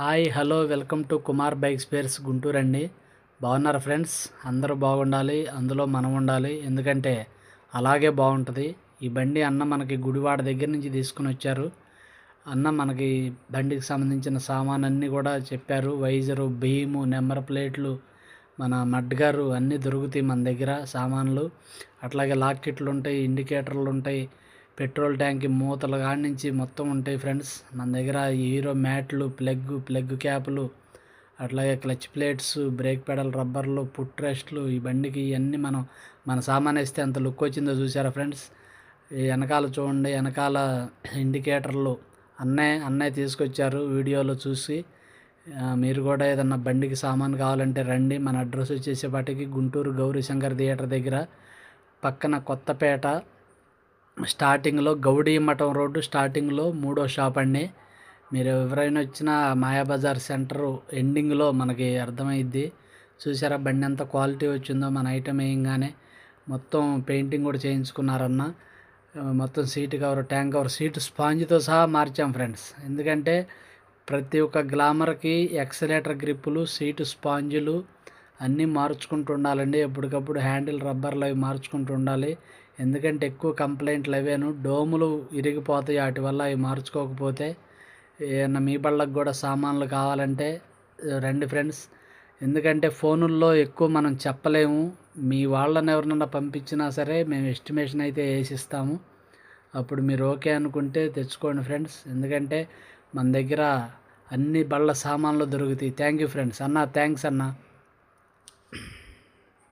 Hi hello welcome to Kumar bike spares Guntur అండి. బాగున్నారు friends? అందరూ బాగుండాలి అందులో మనం ఉండాలి. ఎందుకంటే అలాగే బాగుంటుంది. ఈ బండి అన్న మనకి గుడివాడ దగ్గర నుంచి తీసుకుని వచ్చారు. అన్న మనకి బండికి సంబంధించిన సామాన్ అన్నీ కూడా చెప్పారు. వైజరు భీము నెంబర్ ప్లేట్లు మన మడ్గారు అన్నీ దొరుకుతాయి మన దగ్గర సామాన్లు. అట్లాగే లాకెట్లు ఉంటాయి ఇండికేటర్లు ఉంటాయి. పెట్రోల్ ట్యాంక్ మూతలు కాడి నుంచి మొత్తం ఉంటాయి ఫ్రెండ్స్. మన దగ్గర హీరో మ్యాట్లు ప్లగ్ ప్లగ్ క్యాపులు అట్లాగే క్లచ్ ప్లేట్స్ బ్రేక్ పెడల్ రబ్బర్లు పుట్ రెస్ట్లు ఈ బండికి ఇవన్నీ మనం మన సామాన్ వేస్తే అంత లుక్ వచ్చిందో చూసారా ఫ్రెండ్స్? ఈ వెనకాల చూడండి వెనకాల ఇండికేటర్లు అన్నయ్య అన్నయ్య తీసుకొచ్చారు వీడియోలో చూసి. మీరు కూడా ఏదన్నా బండికి సామాన్ కావాలంటే రండి. మన అడ్రస్ వచ్చేసేపాటికి గుంటూరు గౌరీశంకర్ థియేటర్ దగ్గర పక్కన కొత్తపేట స్టార్టింగ్లో గౌడీ మఠం రోడ్డు స్టార్టింగ్లో మూడో షాప్ అండి. మీరు ఎవరైనా వచ్చినా మాయాబజార్ సెంటర్ ఎండింగ్లో మనకి అర్థమైద్ది. చూసారా బండి ఎంత క్వాలిటీ వచ్చిందో మన ఐటమ్ వేయంగానే మొత్తం పెయింటింగ్ కూడా చేయించుకున్నారన్న. మొత్తం seat cover tank cover seat స్పాంజ్తో సహా మార్చాం ఫ్రెండ్స్. ఎందుకంటే ప్రతి ఒక్క గ్లామర్కి ఎక్సలేటర్ గ్రిప్పులు సీటు స్పాంజులు అన్నీ మార్చుకుంటూ ఉండాలండి. ఎప్పటికప్పుడు హ్యాండిల్ రబ్బర్లు అవి మార్చుకుంటూ ఉండాలి. ఎందుకంటే ఎక్కువ కంప్లైంట్లు అవేను. డోములు ఇరిగిపోతాయి. వాటి వల్ల అవి మార్చుకోకపోతే ఏమన్నా మీ బళ్ళకు కూడా సామాన్లు కావాలంటే రండి ఫ్రెండ్స్. ఎందుకంటే ఫోనుల్లో ఎక్కువ మనం చెప్పలేము. మీ వాళ్ళని ఎవరినన్నా పంపించినా సరే మేము ఎస్టిమేషన్ అయితే వేసిస్తాము. అప్పుడు మీరు ఓకే అనుకుంటే తెచ్చుకోండి ఫ్రెండ్స్. ఎందుకంటే మన దగ్గర అన్ని బళ్ళ సామాన్లు దొరుకుతాయి. Thank you friends. అన్న థ్యాంక్స్ అన్న.